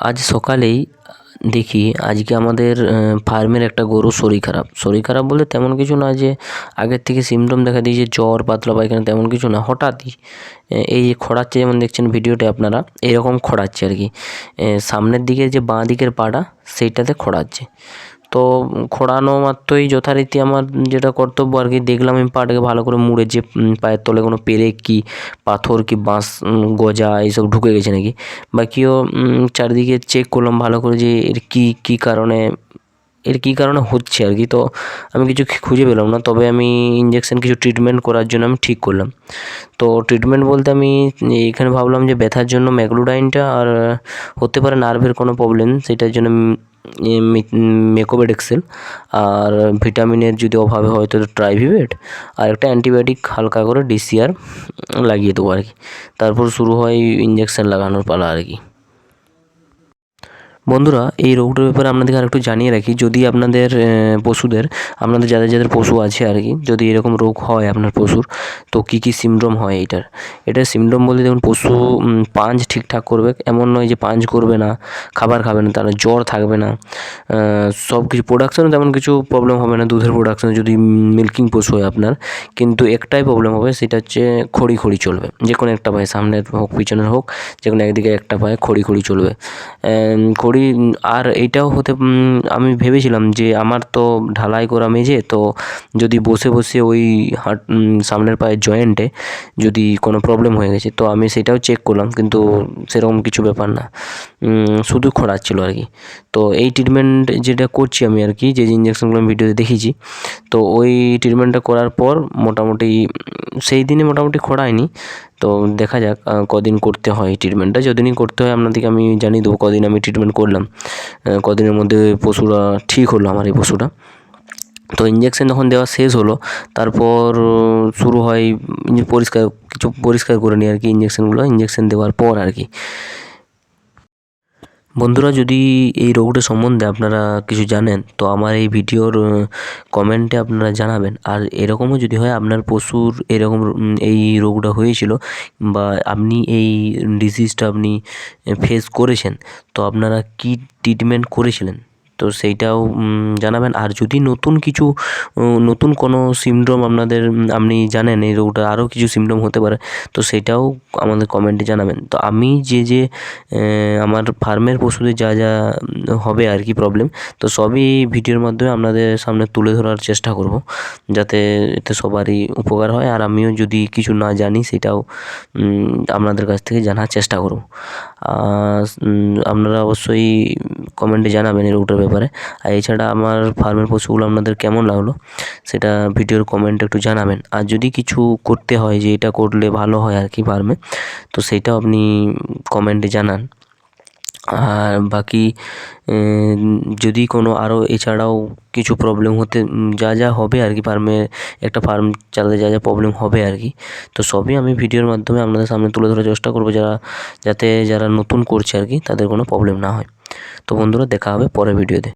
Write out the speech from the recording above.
আজ সকালেই দেখি আজকে আমাদের ফার্মের একটা গরুর শরীর খারাপ। শরীর খারাপ বলে তেমন কিছু না যে আগের থেকে সিমটম দেখা দিয়েছে, জ্বর, পাতলা পায়খানা তেমন কিছু না, হঠাৎই এই যে খোঁড়াচ্ছে যেমন দেখছেন ভিডিওতে আপনারা, এরকম খড়াচ্ছে আর কি। সামনের দিকে যে বাঁ দিকের পাটা, সেইটাতে খোঁড়াচ্ছে। তো খোঁড়ানো মাত্রই যথারীতি আমার যেটা কর্তব্য আর কি, দেখলাম আমি পাটাকে ভালো করে মুড়ে যে পায়ের তলে কোনো পেরেক কি পাথর কি বাঁশ গজা এইসব ঢুকে গেছে নাকি? বাকিও চারিদিকে চেক করলাম ভালো করে যে এর কী কী কারণে, এর কী কারণে হচ্ছে আর কি। তো আমি কিছু খুঁজে পেলাম না, তবে আমি ইঞ্জেকশন কিছু ট্রিটমেন্ট করার জন্য আমি ঠিক করলাম। তো ট্রিটমেন্ট বলতে আমি এইখানে ভাবলাম যে ব্যথার জন্য ম্যাগলোডাইনটা আর, হতে পারে নার্ভের কোনো প্রবলেম সেটার জন্য মেকোবেড এক্সেল আর ভিটামিনের যদি অভাবে হয় তো ট্রাইভিভেট আর একটা অ্যান্টিবায়োটিক হালকা করে ডিসিআর লাগিয়ে দেবো আর কি। তারপর শুরু হয় ইঞ্জেকশন লাগানোর পালা আর কি। বন্ধুরা, এই রোগটার ব্যাপারে আপনাদেরকে আরেকটু জানিয়ে রাখি। যদি আপনাদের পশুদের, আপনাদের যাদের যাদের পশু আছে আর কি যদি এরকম রোগ হয় আপনার পশুর, তো কী কী সিমটম হয় এইটার? এটার সিমটম বলতে দেখুন, পশু পাঞ্চ ঠিকঠাক করবে। এমন নয় যে পাঞ্চ করবে না, খাবার খাবে না, তারা জ্বর থাকবে না সব কিছু প্রোডাকশানে তেমন কিছু প্রবলেম হবে না, দুধের প্রোডাকশানে যদি মিল্কিং পশু হয় আপনার। কিন্তু একটাই প্রবলেম হবে, সেটা হচ্ছে খড়ি খড়ি চলবে। যে কোনো একটা পায়ে, সামনের হোক, পিছনের হোক, যে কোনো একদিকে একটা পায়ে খড়ি খড়ি চলবে। খড়ি করি আর এইটাও হতে আমি ভেবেছিলাম যে আমার তো ঢালাই করা মেঝে, তো যদি বসে বসে ওই হাঁট সামনের পায়ের জয়েন্টে যদি কোনো প্রবলেম হয়ে গেছে, তো আমি সেটাও চেক করলাম, কিন্তু সেরকম কিছু ব্যাপার না। শুধু খোঁড়াচ্ছিলো আর কি। তো এই ট্রিটমেন্ট যেটা করছি আমি আর কি, যে ইঞ্জেকশনগুলো আমি ভিডিওতে দেখিয়েছি, তো ওই ট্রিটমেন্টটা করার পর মোটামুটি সেই দিনে মোটামুটি খোঁড়ায়নি তো দেখা যাক কদিন করতে হয় ট্রিটমেন্টটা যদিনই করতে হয় আপনাদেরকে আমি জানিয়ে দেবো কদিন আমি ট্রিটমেন্ট করলাম। কদিনের মধ্যে পশুরা ঠিক হলো আমার এই পশুটা। তো ইঞ্জেকশন যখন দেওয়া শেষ হলো, তারপর শুরু হয় পরিষ্কার, কিছু পরিষ্কার করে নিই আর কি ইঞ্জেকশনগুলো ইঞ্জেকশন দেওয়ার পর আর কি। বন্ধুরা, যদি এই রোগটা সম্বন্ধে আপনারা কিছু জানেন, তো আমার এই ভিডিওর কমেন্টে আপনারা জানাবেন। আর এরকমও যদি হয়, আপনার পশুর এরকম এই রোগটা হয়েছিল বা আপনি এই ডিজিজটা আপনি ফেস করেছেন, তো আপনারা কী ট্রিটমেন্ট করেছিলেন? তো সেইটাও জানাবেন। আর যদি নতুন কিছু নতুন কোনো সিমটম আপনাদের আপনি জানেন, এই রোগটার আরও কিছু সিমটম হতে পারে, তো সেটাও আমাদের কমেন্টে জানাবেন। তো আমি যে যে আমার ফার্মের পশুদের যা যা হবে আর কি প্রবলেম তো সবই ভিডিওর মাধ্যমে আপনাদের সামনে তুলে ধরার চেষ্টা করব, যাতে এতে সবারই উপকার হয়। আর আমিও যদি কিছু না জানি, সেটাও আপনাদের কাছ থেকে জানার চেষ্টা করব। আপনারা অবশ্যই কমেন্টে জানাবেন এই রোগটার ব্যাপারে। আর এছাড়া আমার ফার্মের পশুগুলো আপনাদের কেমন লাগল, সেটা ভিডিওর কমেন্টে একটু জানাবেন। আর যদি কিছু করতে হয় যে এটা করলে ভালো হয় আর কি ফার্মে তো সেটাও আপনি কমেন্টে জানান। আর বাকি যদি কোনো আরও এছাড়াও কিছু প্রবলেম হতে যা যা হবে আর কি ফার্মে একটা ফার্ম চালাতে যা যা প্রবলেম হবে আর কি, তো সবই আমি ভিডিওর মাধ্যমে আপনাদের সামনে তুলে ধরার চেষ্টা করব যারা, যাতে যারা নতুন করছে আর কি, তাদের কোনো প্রবলেম না হয়। তো বন্ধুরা, দেখা হবে পরের ভিডিওতে